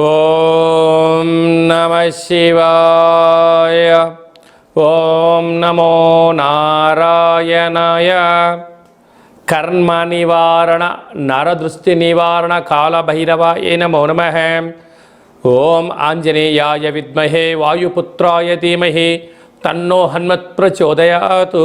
ఓం నమ శివాయ ఓం నమో నారాయణాయ కర్మ నివారణ నరదృష్టి నివారణ కాళభైరవ ఏ నమో నమ ఓం ఆంజనేయాయ విద్మహే వాయుపుత్రాయ ధీమహి తన్నో హన్మత్ ప్రచోదయాతు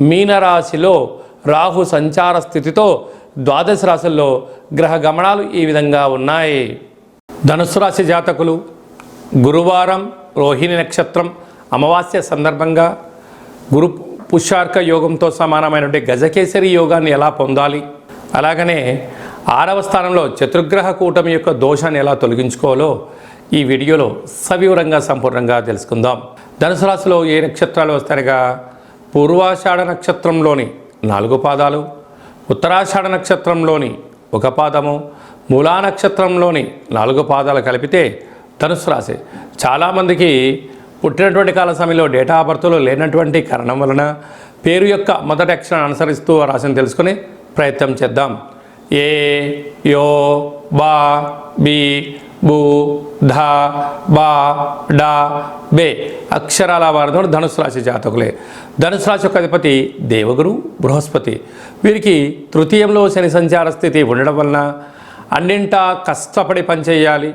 మీనరాశిలో రాహు సంచార స్థితితో ద్వాదశ రాశుల్లో గ్రహ గమనాలు ఈ విధంగా ఉన్నాయి. ధనుసు రాశి జాతకులు గురువారం రోహిణి నక్షత్రం అమావాస్య సందర్భంగా గురు పుష్యార్క యోగంతో సమానమైనటువంటి గజకేసరి యోగాన్ని ఎలా పొందాలి? అలాగనే ఆరవ స్థానంలో చతుర్గ్రహ కూటమి యొక్క దోషాన్ని ఎలా తొలగించుకోవాలో ఈ వీడియోలో సవివరంగా సంపూర్ణంగా తెలుసుకుందాం. ధనుసు రాశిలో ఏ నక్షత్రాలు వస్తాయిగా పూర్వాషాఢ నక్షత్రంలోని నాలుగు పాదాలు ఉత్తరాషాఢ నక్షత్రంలోని ఒక పాదము మూలా నక్షత్రంలోని నాలుగు పాదాలు కలిపితే ధనుసు రాశి. చాలామందికి పుట్టినటువంటి కాల సమయంలో డేటా ఆఫ్ బర్త్లో లేనటువంటి కారణం వలన పేరు యొక్క మొదటి అక్షరాన్ని అనుసరిస్తూ రాశిని తెలుసుకుని ప్రయత్నం చేద్దాం. ఏ యో బా బి బు ధ బా డా బే అక్షరాల వారితో ధనుసు రాశి జాతకులే. ధనుసు రాశి యొక్క అధిపతి దేవగురు బృహస్పతి. వీరికి తృతీయంలో శని సంచార స్థితి ఉండడం వలన అన్నింటా కష్టపడి పనిచేయాలి.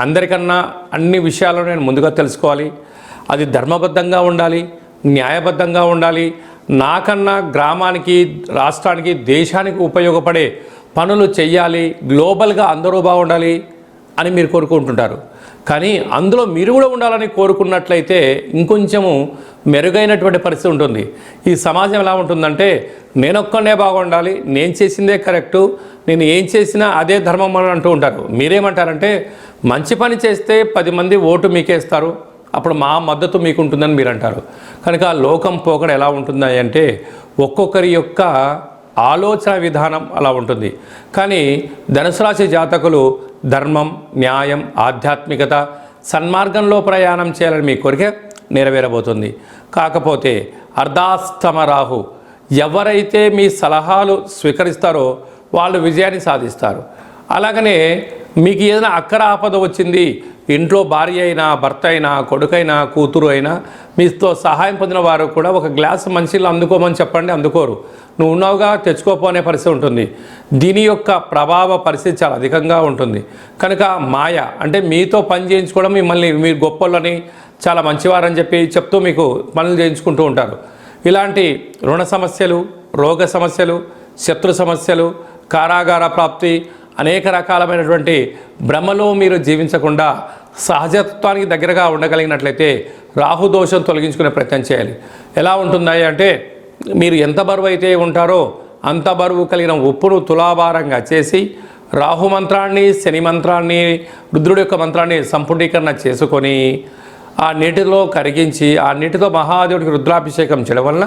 అందరికన్నా అన్ని విషయాలు నేను ముందుగా తెలుసుకోవాలి. అది ధర్మబద్ధంగా ఉండాలి న్యాయబద్ధంగా ఉండాలి. నాకన్నా గ్రామానికి రాష్ట్రానికి దేశానికి ఉపయోగపడే పనులు చెయ్యాలి గ్లోబల్గా అందరూ బాగుండాలి. అని మీరు కోరుకుంటుంటారు. కానీ అందులో మీరు కూడా ఉండాలని కోరుకున్నట్లయితే ఇంకొంచెము మెరుగైనటువంటి పరిస్థితి ఉంటుంది. ఈ సమాజం ఎలా ఉంటుందంటే నేనొక్కనే బాగుండాలి నేను చేసిందే కరెక్టు నేను ఏం చేసినా అదే ధర్మం అని అంటూ ఉంటారు. మీరేమంటారంటే మంచి పని చేస్తే పది మంది ఓటు మీకేస్తారు అప్పుడు మా మద్దతు మీకు ఉంటుందని మీరు అంటారు కనుక ఆ లోకం పోకడ ఎలా ఉంటుంది అంటే ఒక్కొక్కరి యొక్క ఆలోచన విధానం అలా ఉంటుంది. కానీ ధనుసు రాశి జాతకులు ధర్మం న్యాయం ఆధ్యాత్మికత సన్మార్గంలో ప్రయాణం చేయాలని మీ కోరిక నెరవేరబోతుంది. కాకపోతే అర్ధాస్తమ రాహు ఎవరైతే మీ సలహాలు స్వీకరిస్తారో వాళ్ళు విజయాన్ని సాధిస్తారు. అలాగనే మీకు ఏదైనా అక్కర ఆపద వచ్చింది ఇంట్లో భార్య అయినా భర్త అయినా కొడుకైనా కూతురు అయినా మీతో సహాయం పొందిన వారు కూడా ఒక గ్లాస్ మనిషిలో అందుకోమని చెప్పండి అందుకోరు. నువ్వు ఉన్నావుగా తెచ్చుకోపోనే పరిస్థితి ఉంటుంది. దీని యొక్క ప్రభావ పరిస్థితి చాలా అధికంగా ఉంటుంది. కనుక మాయ అంటే మీతో పని చేయించుకోవడం మిమ్మల్ని మీరు గొప్పలని చాలా మంచివారని చెప్పి చెప్తూ మీకు పనులు చేయించుకుంటూ ఉంటారు. ఇలాంటి రుణ సమస్యలు రోగ సమస్యలు శత్రు సమస్యలు కారాగార ప్రాప్తి అనేక రకాలమైనటువంటి భ్రమలో మీరు జీవించకుండా సహజత్వానికి దగ్గరగా ఉండగలిగినట్లయితే రాహుదోషం తొలగించుకునే ప్రయత్నం చేయాలి. ఎలా ఉంటుందాయి అంటే మీరు ఎంత బరువు అయితే ఉంటారో అంత బరువు కలిగిన ఉప్పును తులాభారంగా చేసి రాహు మంత్రాన్ని శని మంత్రాన్ని రుద్రుడి యొక్క మంత్రాన్ని సంపుటీకరణ చేసుకొని ఆ నీటిలో కరిగించి ఆ నీటితో మహాదేవుడికి రుద్రాభిషేకం చేయడం వలన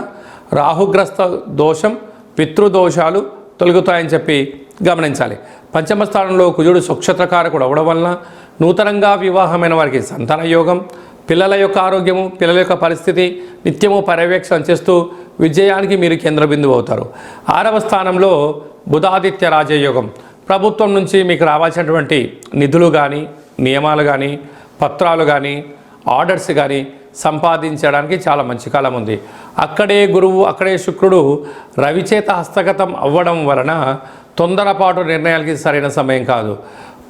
రాహుగ్రస్త దోషం పితృదోషాలు తొలగుతాయని చెప్పి గమనించాలి. పంచమ స్థానంలో కుజుడు సుక్షత్రకారకుడు అవడం వలన నూతనంగా వివాహమైన వారికి సంతాన యోగం పిల్లల యొక్క ఆరోగ్యము పిల్లల యొక్క పరిస్థితి నిత్యము పర్యవేక్షణ చేస్తూ విజయానికి మీరు కేంద్ర బిందువు అవుతారు. ఆరవ స్థానంలో బుధాదిత్య రాజయోగం. ప్రభుత్వం నుంచి మీకు రావాల్సినటువంటి నిధులు కానీ నియమాలు కానీ పత్రాలు కానీ ఆర్డర్స్ కానీ సంపాదించడానికి చాలా మంచి కాలం ఉంది. అక్కడే గురువు అక్కడే శుక్రుడు రవిచేత హస్తగతం అవ్వడం వలన తొందరపాటు నిర్ణయాలకి సరైన సమయం కాదు.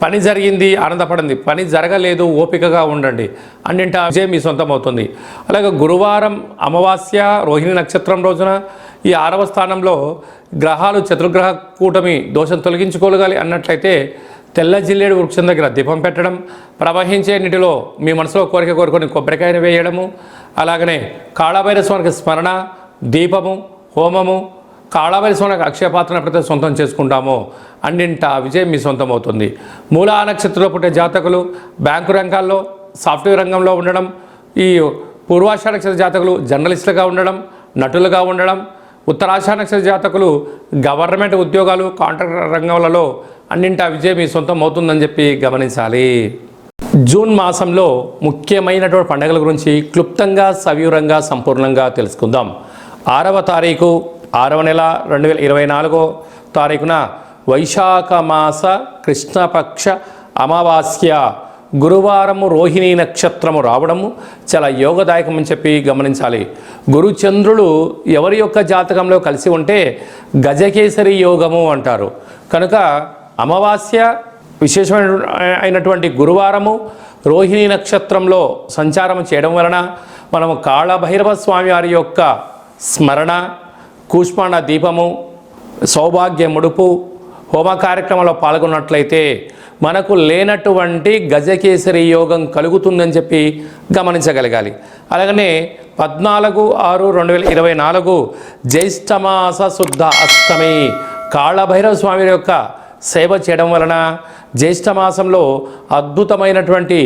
పని జరిగింది ఆనందపడింది పని జరగలేదు ఓపికగా ఉండండి. అన్నింట విజయం మీ సొంతం అవుతుంది అలాగే గురువారం అమావాస్య రోహిణి నక్షత్రం రోజున ఈ ఆరవ స్థానంలో గ్రహాలు చతుర్గ్రహ కూటమి దోషం తొలగించుకోగలి అన్నట్లయితే తెల్ల జిల్లేడు వృక్షం దగ్గర దీపం పెట్టడం ప్రవహించే నీటిలో మీ మనసులో కోరిక కోరుకొని కొబ్బరికాయను వేయడము అలాగనే కాళభైరస్వామికి స్మరణ దీపము హోమము కాళభైరస్వామికి అక్షయపాత్రను ప్రతి సొంతం చేసుకుంటామో. అన్నింట విజయం మీ సొంతం అవుతుంది మూలా నక్షత్రంలో పుట్టే జాతకులు బ్యాంకు రంగాల్లో సాఫ్ట్వేర్ రంగంలో ఉండడం ఈ పూర్వాషాఢ నక్షత్ర జాతకులు జర్నలిస్టులుగా ఉండడం నటులుగా ఉండడం ఉత్తరాషాఢ నక్షత్ర జాతకులు గవర్నమెంట్ ఉద్యోగాలు కాంట్రాక్టర్ రంగంలో అన్నింటా విజయం మీ సొంతం అవుతుందని చెప్పి గమనించాలి. జూన్ మాసంలో ముఖ్యమైనటువంటి పండుగల గురించి క్లుప్తంగా సవివరంగా సంపూర్ణంగా తెలుసుకుందాం. ఆరవ తారీఖు ఆరవ నెల రెండు వేల ఇరవై నాలుగో తారీఖున వైశాఖ మాస కృష్ణపక్ష అమావాస్య గురువారము రోహిణీ నక్షత్రము రావడము చాలా యోగదాయకం అని చెప్పి గమనించాలి. గురుచంద్రులు ఎవరి యొక్క జాతకంలో కలిసి ఉంటే గజకేసరి యోగము అంటారు. కనుక అమావాస్య విశేషమైన అయినటువంటి గురువారము రోహిణి నక్షత్రంలో సంచారం చేయడం వలన మనము కాళభైరవ స్వామి వారి యొక్క స్మరణ కూష్మాండ దీపము సౌభాగ్య ముడుపు హోమ కార్యక్రమంలో పాల్గొన్నట్లయితే మనకు లేనటువంటి గజకేసరి యోగం కలుగుతుందని చెప్పి గమనించగలగాలి. అలాగనే పద్నాలుగు ఆరు రెండు వేల ఇరవై నాలుగు జ్యేష్ఠమాస శుద్ధ అష్టమి కాళభైరవ స్వామి యొక్క సేవ చేయడం వలన జ్యేష్ఠమాసంలో అద్భుతమైనటువంటి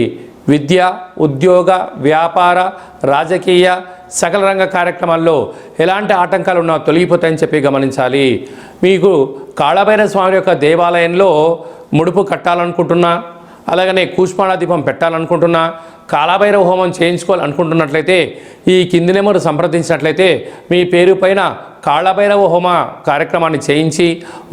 విద్య ఉద్యోగ వ్యాపార రాజకీయ సకల రంగ కార్యక్రమాల్లో ఎలాంటి ఆటంకాలు ఉన్నా తొలగిపోతాయని చెప్పి గమనించాలి. మీకు కాళభైర స్వామి యొక్క దేవాలయంలో ముడుపు కట్టాలనుకుంటున్నా అలాగనే కూష్మాణ దీపం పెట్టాలనుకుంటున్నా కాళభైరవ హోమం చేయించుకోవాలనుకుంటున్నట్లయితే ఈ కింది నెంబరు సంప్రదించినట్లయితే మీ పేరు పైన కాళభైరవ హోమ కార్యక్రమాన్ని చేయించి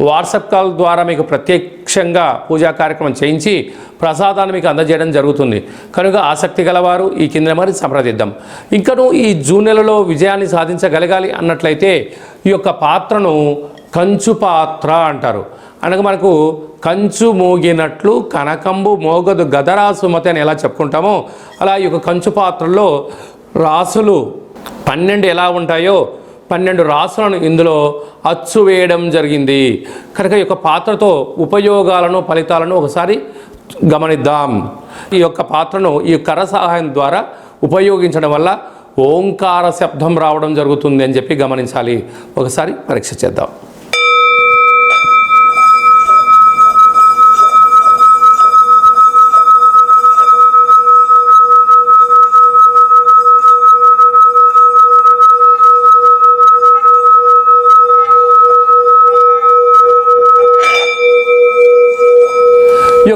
వాట్సాప్ కాల్ ద్వారా మీకు ప్రత్యక్షంగా పూజా కార్యక్రమం చేయించి ప్రసాదాన్ని మీకు అందజేయడం జరుగుతుంది. కనుక ఆసక్తి గలవారు ఈ కింద నెంబర్ని సంప్రదిద్దాం. ఇంకను ఈ జూన్ నెలలో విజయాన్ని సాధించగలగాలి అన్నట్లయితే ఈ యొక్క పాత్రను కంచు పాత్ర అంటారు. అనగా మనకు కంచు మోగినట్లు కనకంబు మోగదు గదరాసుమతి అని ఎలా చెప్పుకుంటామో అలా ఈ యొక్క కంచు పాత్రలో రాసులు పన్నెండు ఎలా ఉంటాయో పన్నెండు రాసులను ఇందులో అచ్చు వేయడం జరిగింది. కనుక ఈ యొక్క పాత్రతో ఉపయోగాలను ఫలితాలను ఒకసారి గమనిద్దాం. ఈ యొక్క పాత్రను ఈ కర సహాయం ద్వారా ఉపయోగించడం వల్ల ఓంకార శబ్దం రావడం జరుగుతుంది అని చెప్పి గమనించాలి. ఒకసారి పరీక్ష చేద్దాం.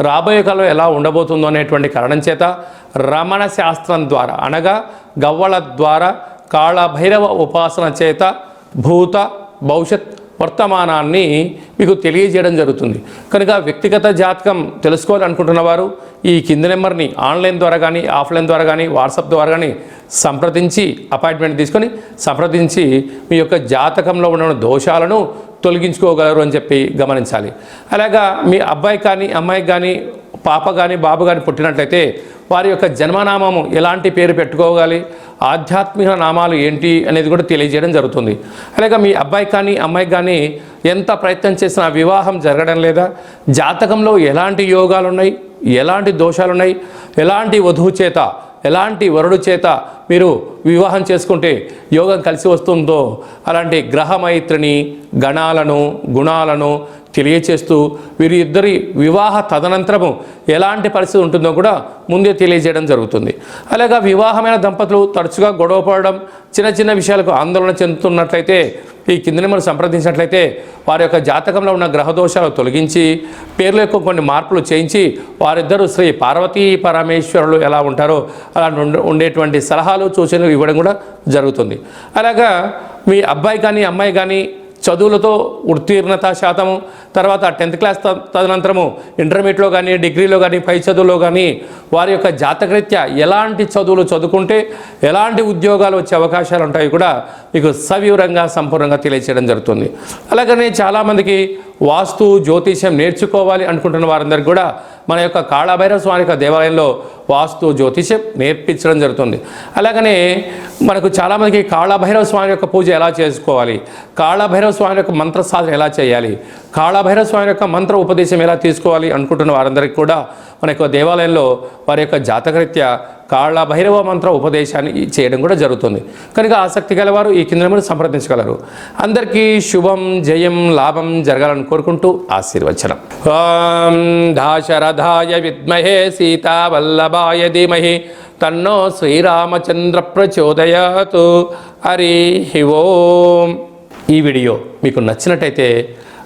రాబోయే కాలం ఎలా ఉండబోతుందో అనేటువంటి కారణం చేత రమణ శాస్త్రం ద్వారా అనగా గవ్వల ద్వారా కాళభైరవ ఉపాసన చేత భూత భవిష్యత్ వర్తమానాన్ని మీకు తెలియజేయడం జరుగుతుంది. కనుక వ్యక్తిగత జాతకం తెలుసుకోవాలనుకుంటున్న వారు ఈ కింది నెంబర్ని ఆన్లైన్ ద్వారా కానీ ఆఫ్లైన్ ద్వారా కానీ వాట్సాప్ ద్వారా కానీ సంప్రదించి అపాయింట్మెంట్ తీసుకొని సంప్రదించి మీ యొక్క జాతకంలో ఉన్న దోషాలను తొలగించుకోగలరు అని చెప్పి గమనించాలి. అలాగా మీ అబ్బాయి కానీ అమ్మాయికి కానీ పాప కానీ బాబు కానీ పుట్టినట్లయితే వారి యొక్క జన్మనామము ఎలాంటి పేరు పెట్టుకోగాలి ఆధ్యాత్మిక నామాలు ఏంటి అనేది కూడా తెలియజేయడం జరుగుతుంది. అలాగే మీ అబ్బాయి కానీ అమ్మాయి కానీ ఎంత ప్రయత్నం చేసినా వివాహం జరగడం లేదా జాతకంలో ఎలాంటి యోగాలు ఉన్నాయి ఎలాంటి దోషాలు ఉన్నాయి ఎలాంటి వధువు చేత ఎలాంటి వరుడు చేత మీరు వివాహం చేసుకుంటే యోగం కలిసి వస్తుందో అలాంటి గ్రహమైత్రిని గణాలను గుణాలను తెలియచేస్తూ వీరి ఇద్దరి వివాహ తదనంతరము ఎలాంటి పరిస్థితి ఉంటుందో కూడా ముందే తెలియజేయడం జరుగుతుంది. అలాగే వివాహమైన దంపతులు తరచుగా గొడవ పడడం చిన్న చిన్న విషయాలకు ఆందోళన చెందుతున్నట్లయితే ఈ కిందని మనం సంప్రదించినట్లయితే వారి యొక్క జాతకంలో ఉన్న గ్రహదోషాలు తొలగించి పేర్ల యొక్క కొన్ని మార్పులు చేయించి వారిద్దరూ శ్రీ పార్వతీ పరమేశ్వరులు ఎలా ఉంటారో అలా ఉండేటువంటి సలహాలు సూచనలు ఇవ్వడం కూడా జరుగుతుంది. అలాగా మీ అబ్బాయి కానీ అమ్మాయి కానీ చదువులతో ఉత్తీర్ణత శాతము తర్వాత టెన్త్ క్లాస్ త- తదనంతరము ఇంటర్మీడియట్లో కానీ డిగ్రీలో కానీ పై చదువులో కానీ వారి యొక్క జాతకరీత్యా ఎలాంటి చదువులు చదువుకుంటే ఎలాంటి ఉద్యోగాలు వచ్చే అవకాశాలు ఉంటాయి కూడా మీకు సవివరంగా సంపూర్ణంగా తెలియచేయడం జరుగుతుంది. అలాగనే చాలామందికి వాస్తు జ్యోతిష్యం నేర్చుకోవాలి అనుకుంటున్న వారందరికీ కూడా మన యొక్క కాళభైరవ స్వామి యొక్క దేవాలయంలో వాస్తు జ్యోతిష్యం నేర్పించడం జరుగుతుంది. అలాగనే మనకు చాలామందికి కాళభైరవ స్వామి యొక్క పూజ ఎలా చేసుకోవాలి? కాళభైరవ స్వామి యొక్క మంత్ర సాధన ఎలా చేయాలి? కాళభైరవ స్వామి యొక్క మంత్ర ఉపదేశం ఎలా తీసుకోవాలి అనుకుంటున్న వారందరికీ కూడా మన యొక్క దేవాలయంలో వారి యొక్క జాతకరీత్యా కాళభైరవ మంత్ర ఉపదేశాన్ని చేయడం కూడా జరుగుతుంది. కనుక ఆసక్తి గలవారు ఈ కింద నెంబర్ సంప్రదించగలరు. అందరికీ శుభం జయం లాభం జరగాలని కోరుకుంటూ ఆశీర్వచనం. ఓం దాశరథాయ విద్మహే సీతావల్లభాయ ధీమహి. తన్నో శ్రీరామచంద్ర ప్రచోదయాతు. హరి ఓం. ఈ వీడియో మీకు నచ్చినట్టయితే